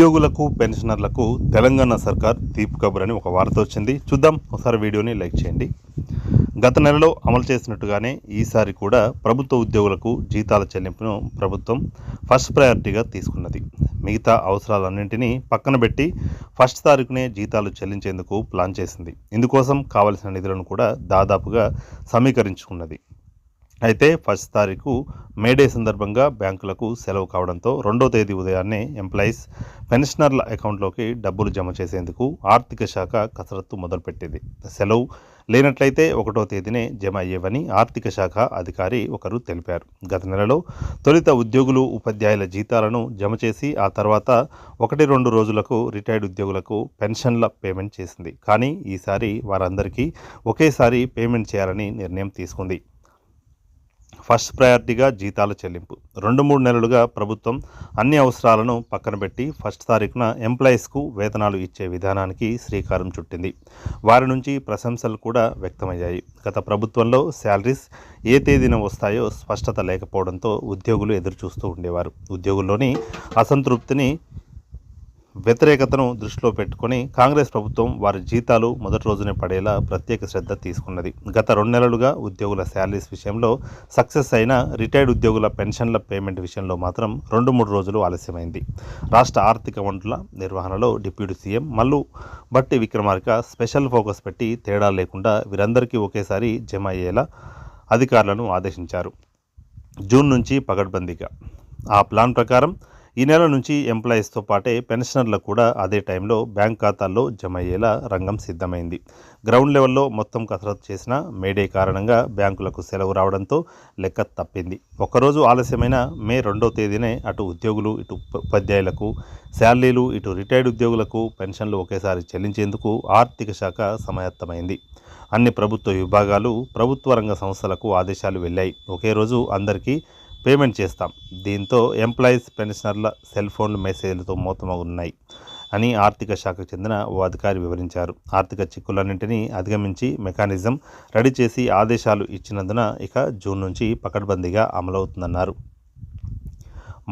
ఉద్యోగులకు పెన్షనర్లకు తెలంగాణ సర్కార్ తీపు కబుర్ అని ఒక వార్త వచ్చింది. చూద్దాం. ఒకసారి వీడియోని లైక్ చేయండి. గత నెలలో అమలు చేసినట్టుగానే ఈసారి కూడా ప్రభుత్వ ఉద్యోగులకు జీతాల చెల్లింపును ప్రభుత్వం ఫస్ట్ ప్రయారిటీగా తీసుకున్నది. మిగతా అవసరాలన్నింటినీ పక్కన పెట్టి ఫస్ట్ తారీఖునే జీతాలు చెల్లించేందుకు ప్లాన్ చేసింది. ఇందుకోసం కావలసిన నిధులను కూడా దాదాపుగా సమీకరించుకున్నది. అయితే ఫస్ట్ తారీఖు మేడే సందర్భంగా బ్యాంకులకు సెలవు కావడంతో రెండో తేదీ ఉదయాన్నే ఎంప్లాయీస్ పెన్షనర్ల అకౌంట్లోకి డబ్బులు జమ చేసేందుకు ఆర్థిక శాఖ కసరత్తు మొదలుపెట్టింది. సెలవు లేనట్లయితే ఒకటో తేదీనే జమ అయ్యేవని ఆర్థిక శాఖ అధికారి ఒకరు తెలిపారు. గత నెలలో తొలిత ఉద్యోగులు ఉపాధ్యాయుల జీతాలను జమ చేసి ఆ తర్వాత ఒకటి రెండు రోజులకు రిటైర్డ్ ఉద్యోగులకు పెన్షన్ల పేమెంట్ చేసింది. కానీ ఈసారి వారందరికీ ఒకేసారి పేమెంట్ చేయాలని నిర్ణయం తీసుకుంది. ఫస్ట్ ప్రయారిటీగా జీతాల చెల్లింపు. రెండు మూడు నెలలుగా ప్రభుత్వం అన్ని అవసరాలను పక్కన పెట్టి ఫస్ట్ తారీఖున ఎంప్లాయీస్కు వేతనాలు ఇచ్చే విధానానికి శ్రీకారం చుట్టింది. వారి నుంచి ప్రశంసలు కూడా వ్యక్తమయ్యాయి. గత ప్రభుత్వంలో శాలరీస్ ఏ తేదీన వస్తాయో స్పష్టత లేకపోవడంతో ఉద్యోగులు ఎదురుచూస్తూ ఉండేవారు. ఉద్యోగుల్లోని అసంతృప్తిని వ్యతిరేకతను దృష్టిలో పెట్టుకొని కాంగ్రెస్ ప్రభుత్వం వారి జీతాలు మొదటి రోజునే పడేలా ప్రత్యేక శ్రద్ధ తీసుకున్నది. గత రెండు నెలలుగా ఉద్యోగుల శాలరీస్ విషయంలో సక్సెస్ అయిన రిటైర్డ్ ఉద్యోగుల పెన్షన్ల పేమెంట్ విషయంలో మాత్రం రెండు మూడు రోజులు ఆలస్యమైంది. రాష్ట్ర ఆర్థిక వనరుల నిర్వహణలో డిప్యూటీ సీఎం మల్లు బట్టి విక్రమార్క స్పెషల్ ఫోకస్ పెట్టి తేడా లేకుండా వీరందరికీ ఒకేసారి జమ అయ్యేలా అధికారులను ఆదేశించారు. జూన్ నుంచి పగడ్బందీగా. ఆ ప్లాన్ ప్రకారం ఈ నెల నుంచి ఎంప్లాయీస్తో పాటే పెన్షనర్లకు కూడా అదే టైంలో బ్యాంక్ ఖాతాల్లో జమ అయ్యేలా రంగం సిద్ధమైంది. గ్రౌండ్ లెవెల్లో మొత్తం కసరత్తు చేసిన మేడే కారణంగా బ్యాంకులకు సెలవు రావడంతో లెక్క తప్పింది. ఒక్కరోజు ఆలస్యమైన మే రెండో తేదీనే అటు ఉద్యోగులు ఇటు ఉపాధ్యాయులకు శాలరీలు ఇటు రిటైర్డ్ ఉద్యోగులకు పెన్షన్లు ఒకేసారి చెల్లించేందుకు ఆర్థిక శాఖ సమాయత్తమైంది. అన్ని ప్రభుత్వ విభాగాలు ప్రభుత్వ రంగ సంస్థలకు ఆదేశాలు వెళ్ళాయి. ఒకే రోజు అందరికీ పేమెంట్ చేస్తాం. దీంతో ఎంప్లాయీస్ పెన్షనర్ల సెల్ ఫోన్లు మెసేజ్లతో మోతమగున్నాయి అని ఆర్థిక శాఖకు చెందిన ఓ అధికారి వివరించారు. ఆర్థిక చిక్కులన్నింటినీ అధిగమించి మెకానిజం రెడీ చేసి ఆదేశాలు ఇచ్చినందున ఇక జూన్ నుంచి పకడ్బందీగా అమలవుతుందన్నారు.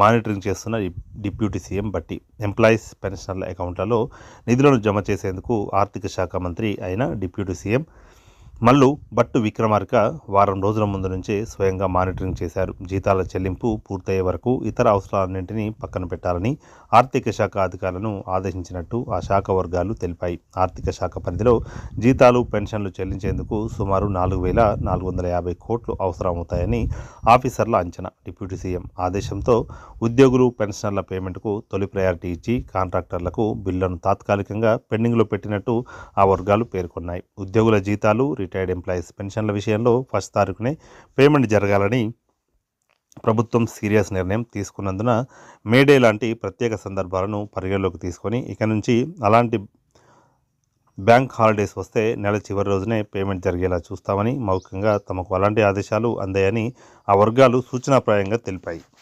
మానిటరింగ్ చేస్తున్న డిప్యూటీ సీఎం బట్టి ఎంప్లాయీస్ పెన్షనర్ల అకౌంట్లలో నిధులను జమ చేసేందుకు ఆర్థిక శాఖ మంత్రి అయిన డిప్యూటీ సీఎం మల్లు బట్టు విక్రమార్క వారం రోజుల ముందు నుంచే స్వయంగా మానిటరింగ్ చేశారు. జీతాల చెల్లింపు పూర్తయ్యే వరకు ఇతర అవసరాలన్నింటినీ పక్కన పెట్టాలని ఆర్థిక శాఖ అధికారులను ఆదేశించినట్టు ఆ శాఖ వర్గాలు తెలిపాయి. ఆర్థిక శాఖ పరిధిలో జీతాలు పెన్షన్లు చెల్లించేందుకు సుమారు నాలుగు వేల నాలుగు వందల యాభై కోట్లు అవసరమవుతాయని ఆఫీసర్ల అంచనా. డిప్యూటీ సీఎం ఆదేశంతో ఉద్యోగులు పెన్షనర్ల పేమెంట్కు తొలి ప్రయారిటీ ఇచ్చి కాంట్రాక్టర్లకు బిల్లులను తాత్కాలికంగా పెండింగ్లో పెట్టినట్టు ఆ వర్గాలు పేర్కొన్నాయి. ఉద్యోగుల జీతాలు రిటైర్డ్ ఎంప్లాయీస్ పెన్షన్ల విషయంలో ఫస్ట్ తారీఖునే పేమెంట్ జరగాలని ప్రభుత్వం సీరియస్ నిర్ణయం తీసుకున్నందున మేడే లాంటి ప్రత్యేక సందర్భాలను పరిగణలోకి తీసుకొని ఇక నుంచి అలాంటి బ్యాంక్ హాలిడేస్ వస్తే నెల చివరి రోజునే పేమెంట్ జరిగేలా చూస్తామని మౌఖికంగా తమకు అలాంటి ఆదేశాలు అందాయని ఆ వర్గాలు సూచనాప్రాయంగా తెలిపాయి.